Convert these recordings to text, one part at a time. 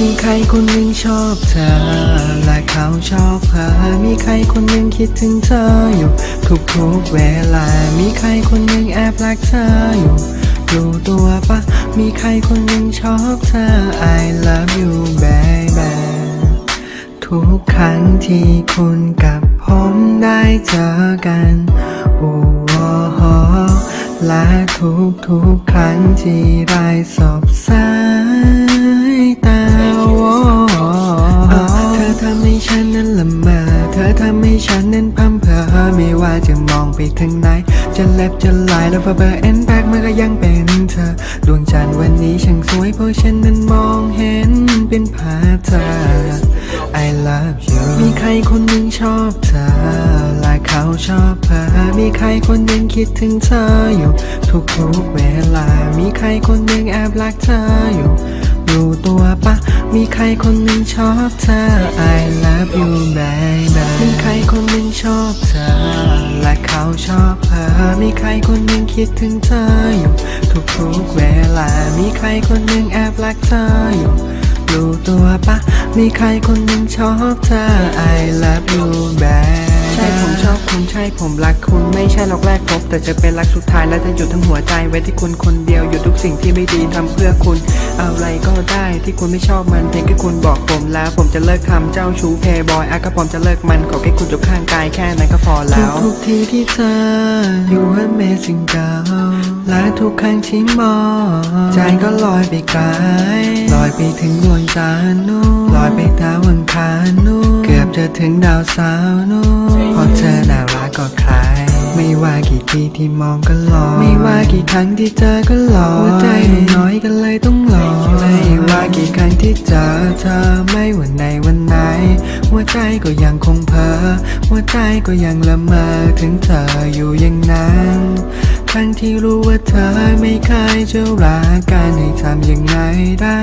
มีใครคนหนึ่งชอบเธอ และเขาชอบเธอ มีใครคนหนึ่งคิดถึงเธออยู่ทุกๆเวลา มีใครคนหนึ่งแอบรักเธออยู่รู้ตัวปะ มีใครคนหนึ่งชอบเธอ I love you baby ทุกครั้งที่คุณกับผมได้เจอกันโอ้โหและทุกทุกๆครั้งที่ได้สบสาย ตาเธอทำให้ฉันนั้นละเมอเธอทำให้ฉันนั้นพัมเพอไม่ว่าจะมองไปทางไหน จะเล็บจะลายแล้วเบอร์เอ็นแบกมันก็ยังเป็นเธอ ดวงจันทร์วันนี้ช่างสวยเพราะฉันนั้นมองเห็นเป็นภาพเธอ I love you มีใครคนหนึ่งชอบเธอและเขาชอบเธอมีใครคนหนึ่งคิดถึงเธออยู่ ทุกๆเวลา มีใครคนหนึ่งแอบรักเธออยู่ รู้ตัวปะ มีใครคนหนึ่งชอบเธอ I love you baby มีใครคนหนึ่งชอบเธอ และเขาชอบเธอ มีใครคนหนึ่งคิดถึงเธออยู่ ทุกๆเวลา มีใครคนหนึ่งแอบรักเธออยู่รู้ตัวปะ มีใครคนหนึ่งชอบเธอ I love you baby ใช่ผมชอบคุณใช่ผมรักคุณไม่ใช่หรอกแรกพบ แต่จะเป็นรักสุดท้ายและจะหยุดทั้งหัวใจไว้ที่คุณคนเดียวหยุดทุกสิ่งที่ไม่ดีทำเพื่อคุณ อะไรก็ได้ที่คุณไม่ชอบมันเพียงแค่คุณบอกผมแล้ว ผมจะเลิกทำเจ้าชู้เพย์บอยอะก็ผมจะเลิกมันขอแค่คุณอยู่ข้างกายแค่นั้นก็พอแล้วทุกทีที่เธอ อยู่ amazing girl และทุกครั้งที่มองใจก็ลอยไปไกลลอยไปถึงดวงจันทร์นู่นลอยไปดาวอังคารนู่น จะถึงดาวสาร์นู่นพราะเธอน่ารักก็ใครไม่ว่ากี่ทีที่มองก็หลอยไม่ว่ากี่ครั้งที่เจอก็หลอยหัวใจหนูน้อยก็เลยต้องหลอไม่ว่ากี่ครั้งที่เจอเธอไม่ว่าในวันไหน หัวใจก็ยังคงเพ้อหัวใจก็ยังละเมอถึงเธออยู่อย่างนั้นทั้งที่รู้ว่าเธอไม่เคยจะรักกันให้ทำยังไงได้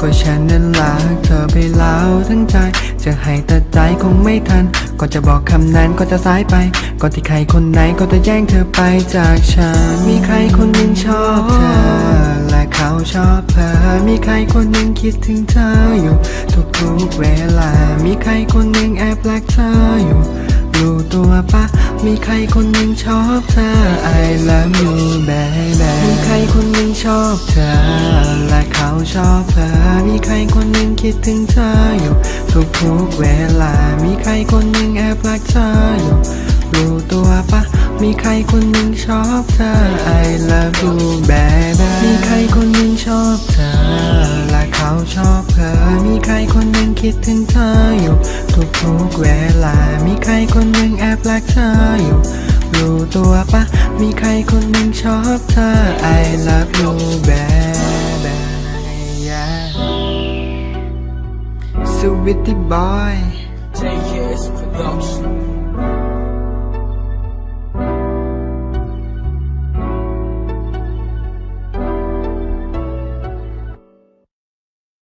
ก็ฉันนั้นรักเธอไปแล้วทั้งใจ จะให้แต่ใจคงไม่ทันก็จะบอกคำนั้นก็จะสายไป ก่อนที่ใครคนไหนก็จะแย่งเธอไปจากฉัน มีใครคนหนึ่งชอบเธอ และเขาชอบเธอ มีใครคนหนึ่งคิดถึงเธออยู่ทุกๆเวลา มีใครคนหนึ่งแอบรักเธออยู่ รู้ตัวปะมีใครคนหนึ่งชอบเธอ I love you baby มีใครคนหนึ่งชอบเธอ และเขาชอบเธอ มีใครคนหนึ่งคิดถึงเธออยู่ทุกๆเวลา มีใครคนหนึ่งแอบรักเธออยู่รู้ตัวปะมีใครคนหนึ่งชอบเธอ I love you baby มีใครคนหนึ่งชอบเธอ เขาชอบเธอ มีใครคนหนึ่งคิดถึงเธออยู่ ทุกๆเวลา มีใครคนหนึ่งแอบรักเธออยู่ รู้ตัวปะ มีใครคนหนึ่งชอบเธอ I love you baby yeah Sweetie boy JKS Production.